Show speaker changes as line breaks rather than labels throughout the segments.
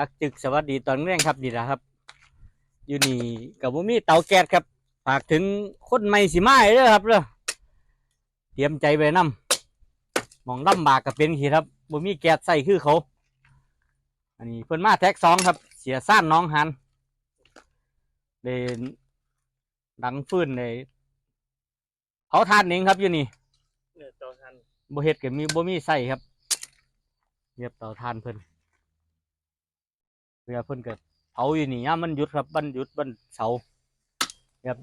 สักจึกสวัสดีตอนแรกครับดีนะครับ อยู่นี่กับบ่มีเตาแก๊สครับฝากถึงคนใหม่สิมาเด้อครับเด้อเตรียมใจไว้นำหมองลำบากกับเป็นขีครับบ่มีแก๊สใส่คือเขา อันนี้เพิ่นมาแท็กสองครับ เสียซ่านน้องหันเดนดังฟื้นเลยเขาทานเองครับอยู่นี่
เนี่ยเตาทัน
บ่เฮ็ดก็มีบ่มีใส่ครับเรียบเตาทานเพิ่น เรือเพิ่นก็เผาอยู่นี่ยามมันหยุดครับวันหยุดวันเสาครับ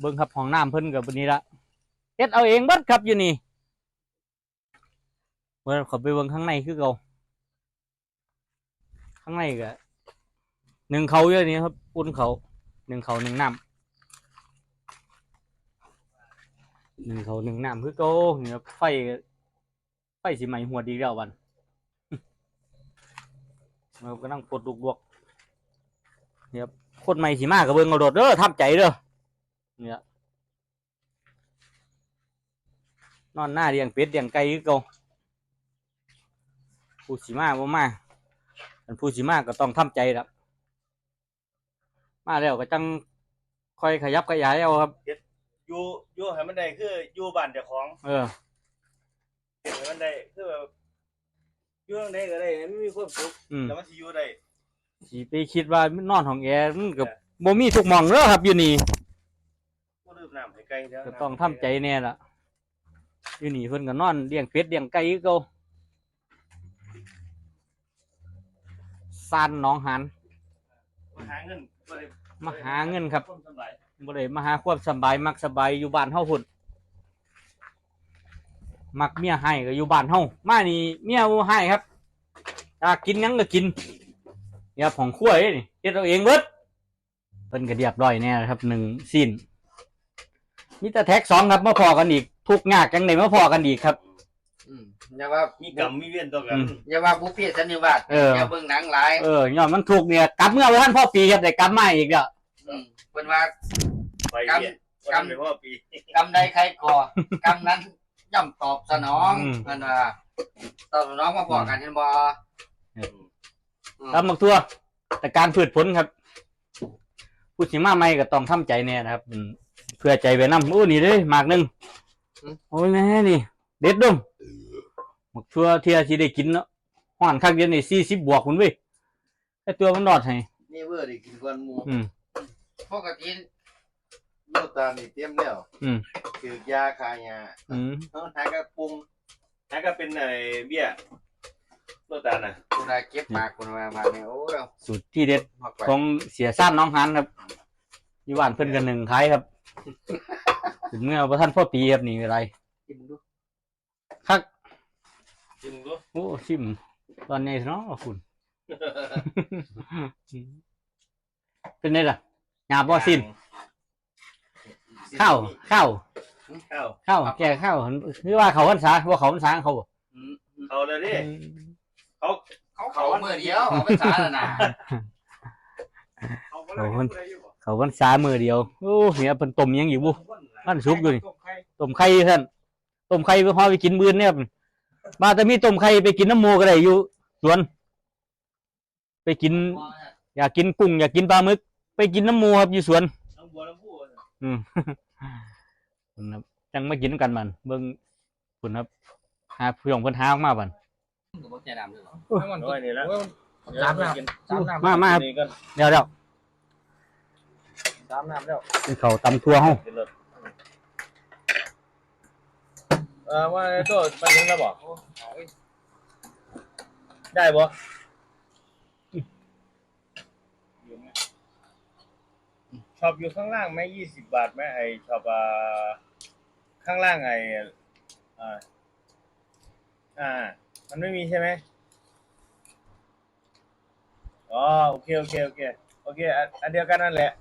เบิ่งครับห้องน้ำเพิ่นก็บัดนี้ละเฮ็ดเอาเองเบิดครับอยู่นี่เมื่อเขาไปเบิ่งข้างในคือเก่าข้างในก็หนึ่งเขาอยู่นี่ครับ อุ่นเขาหนึ่งเขาหนึ่งน้ำหนึ่งเขาหนึ่งน้ำคือเก่านี่ครับไฟไฟสิไหมหัวดีแล้ววัน เราก็นั่งปลดลูกบวกเนี่ยครับคนใหม่สีมากกับเบิ้งเอาโดดเด้อทับใจเด้อเนี่ยนอนหน้าเลี้ยงเป็ดเลี้ยงไก่คือเก่าผู้สีมาบ่มาอันผู้สีมาก็ต้องทำใจละมาแล้วก็จังค่อยขยับขยายเอาครับ
อยู่อยู่ให้มันได้คืออยู่บ้านเจ้าของ
เออ
เฮ็ดให้มันได้คือแบบ อยู่ทางใดก็ได้ให้มันมีความสุข
อืม
แต่มันสิอยู่ได้
สีไปคิดว่ามันนอนห้องแอร์มันกับบ่มีทุกหมองเด้อครับอยู่นี่
บ่ลืมน้ำให้ไกลเด้อ
ก็ต้องทำใจแน่ละอยู่นี่เพิ่นก็นอนเลี้ยงเป็ดเลี้ยงไก่คือเก่าซานหน้องหัน
มาหาเงินบ่ได้
มาหาเงินครับ
วามสำบาย
บ่ได้มาหาความสบายมักสบายอยู่บ้านเฮาพุ่น มักเมียให้ก็อยู่บ้านเฮามานี่เมียบ่ให้ครับอยากกินหยังก็กินเนี่ยครับของครัวเด้นี่เฮ็ดเอาเองเบิดเพิ่นก็เรียบร้อยแน่ครับหนึ่งสิ้นมีแต่แท็กสองครับมาพอกันอีกทุกข์ยากจังไดมาพอกันอีกครับ
อืมอย่าว่า
มีกรรมมีเวรต่อกัน
อืม
อย่าว่าบุฟเฟ่สันนิวาส
เอออ
อย่าเบิ่งหนังหลาย
เออยอดมันถูกเนี่ยกลับเมื่อวันท่านพ่อปีครับได้กลับมาอีกเด้อ
อืมเพิ่นว่า
ไป
กรรม
เวียน
กรรม
บ่ได้พ่อปี
กำใดใครก่อกำนั้น ย่อมตอบสนองเพิ่นว่าตอบสนองมาบอกกันเห็นบ่อืม
ทำบักทั่ว แต่การพืชผลครับผู้สิมาใหม่ก็ต้องทำใจแน่นะครับอืมเพื่อใจไว้นำโอ้นี่เด้หมากหนึงโอ้ยแม่นี่ เด็ดเดุมบักทั่วเที่ยสิได้กินเนาะฮ้อนคักเดียวนี่40บวกคุณเว้ยแต่ตัวมันรอดให้
นี่เวอร์ได้กินก่อนหมู
อืม
ปกติ
โยตานี่เตรียมแล้ว
อืม
คือยาคายา
อืม
เขาหากระปุง
นั่นก็เป็นไอ้เบี้ยโลตาน่ะ
กูได้เก็บหมากคุณมามาเนี่ยโอ้ย
สูตรที่เด็ด
มากไป
ของเสียซ่านน้องหันครับอยู่บ้านเพิ่นกันหนึ่งขายครับ ถึงเมื่อพระท่านพ่อปีครับนี่อะไร
กินดู
คัก
กินดู
โอ้ชิม ตอนนี้เนาะคุณ เป็นไงล่ะหยาบบ่สิ้น ข้าวข้าว
ข้าว
ข้าวแก่ข้าวคือว่าเขาพรรษาว่าเขาพรรษาเขาบ่
อืม
เขาเลยดิเขา
เขาเขามือเดียวเขาภาษาแล้วนะ
เขาบ่ได้ผู้ใดอยู่บ่
เขาพรรษามือเดียวโอ้เนี่ยเพิ่นต้มหยังอยู่บุบ้านสุกอยู่นี่ต้มไข่ท่านต้มไข่ไปห่อไปกินมื้อเนี่ยมาแต่มีต้มไข่ไปกินน้ำหมูก็ได้อยู่สวน ไปกิน อยากกินกุ้งอยากกินปลาหมึก ไปกินน้ำหมูครับอยู่สวน
น้องบัวน้ำผู้
อืมคุณครับจังมากินกันมัน เบิ่งคุณครับหาเพื่อนเพิ่นหาออกมาบัน
กูบ่ใจดำเลยเหรอ
โอ้ยนี่ละ
สามน้ำ
กิน
สามน้
มามาครับ
นี่ก็
เดี๋ยวเดี๋ยวำ
สามน้ำแล้ว
กินข้าวตำทั่วเฮา
กินรถเออว่าไอ้ตัวมันถึงแล้วบ่ได้บ่ ชอบอยู่ข้างล่างไหมยี่สิบบาทไหมไอชอบอ่าข้างล่างไออ่าอ่า มันไม่มีใช่ไหมอ๋อโอเคโอเคโอเคโอเคอันอันเดียวกันนั่นแหละ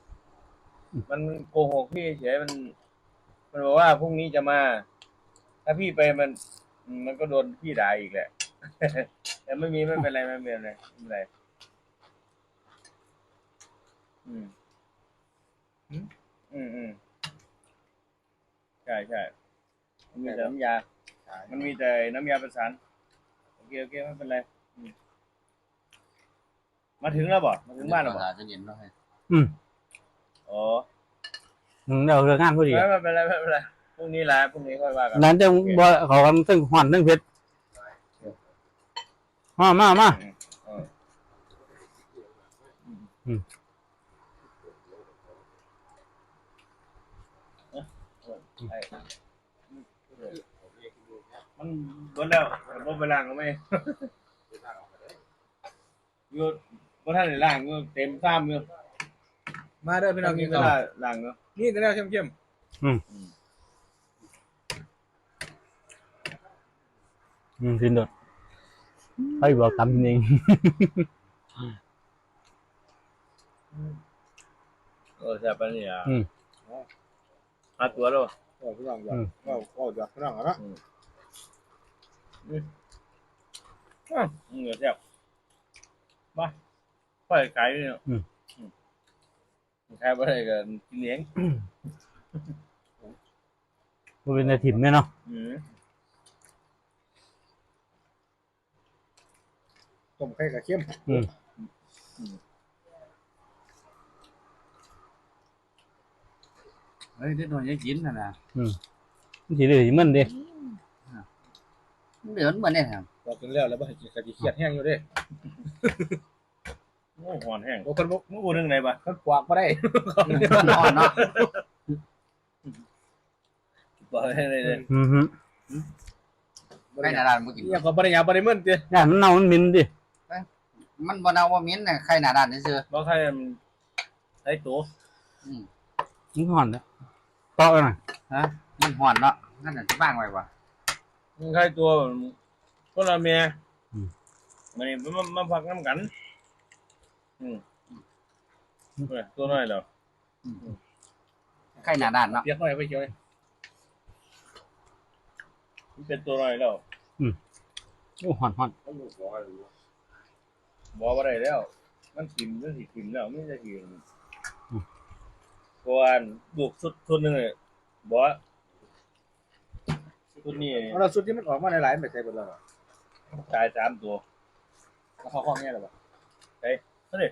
มันโกหกพี่เฉยมัน มันบอกว่าพรุ่งนี้จะมา ถ้าพี่ไปมัน มันก็โดนพี่ด่าอีกแหละแต่ไม่มีไม่เป็นไรไม่เป็นไรไม่เป็นไรอืม อืมอืมอืมใช่ใช่มันมีแต่น้ำยามันมีแต่น้ำยาประสานโอเคโอเคไม่เป็นไรอืมมาถึงแล้วบ่มาถึงบ้านแล้วบ่
จะเย็นแล้วให้
อืม
อ๋อ
อืมเดี๋ยวเรื่องงานพอดี
ไม่เป็นไรไม่เป็นไรพรุ่งนี้แหละพรุ่งนี้ค่อยว่ากัน
นั้นจะบ่เขากันตึ้งหอนตึ้งเพชรมามามา
เออ
อืม
ไอ้ มันเบิดแล้วบ่ไปล้างก็ไม่อยู่บ่ทันได้ล้างอยู่เต็มซ้ำอยู่
มาเด้อพี่น้องกิน
เว
ข้าว
ลาล้างอยู่
นี่แต่แล้วเข้ม
อืมสินโดดให้บอกตามจริง
เออแซ่บปานนี้อะ
อืม
หาตัวแล้ว
ๆโอ้พี่น้องอยา
อื
ก
ม
ว่าว่าอยากพี่น้องอะเนาะ
อ้าวอืมเดี๋ยวแซ่บมาค่อยขายอยู่เนาะ
อืม
อืมขายบ่ได้ก็กินเอง
มันเป็นในถิ่นเนี่ยเนาะ
อืม
ต้มไข่กับเข้ม
เฮ้ยเด็ดหน่อยยังกินนะนะ
มันสิเลยมันเด้
เดือนเหมือนเนี่ยครับ
พอกินแล้วแล้วบ่ให้กินกะทิเครียดแห้งอยู่เด้
โอ้หอนแห้ง
โอ้เพิ่นบ่
มึงกูนึงไหนปะ
เพิ่นกวากบ่ได้
นอนเนาะ
บอกให้เลยเลย
อือฮึ
ใครหนาดานมากิน
อีหยังก็บ่ได้หยังบ่ได้มึนติ
ย่านมันเน่ามันเหม็นดิ
มันบ่เนาว่ามิ้นน่ะใครหนาดานซื่อ
บอกให้มันไอ้ตัว
ๆอืม
มันหอนแล้ว เตาะกันหน่อย
ฮะมันห่อนเนาะนั่นน่ะบ้างไว้ว่ะ
มึงใครตัวคนละเมียมันนี่มามาพักน้ำกัน อืมเว้ยตัวน้อยแล้ว
ใครหนาดานเนาะ
เปียกหน่อยไปเขียวเลย
มันเป็นตัวน้อยแล้ว
โอ้หอนหอน
บอกว่าไรแล้ว มันกินมันสิกินแล้วไม่จะกิน กวนบุกสุดทุนหนึ่งเลยบอกว่าชุดนี้
เอาล่ะสุดที่มันออกมาหลายๆไม่ใช่เบิดแล้วอะ
ตายสามตัว
แล้วเขาข้อแง่แล้วบ่
เฮ้ย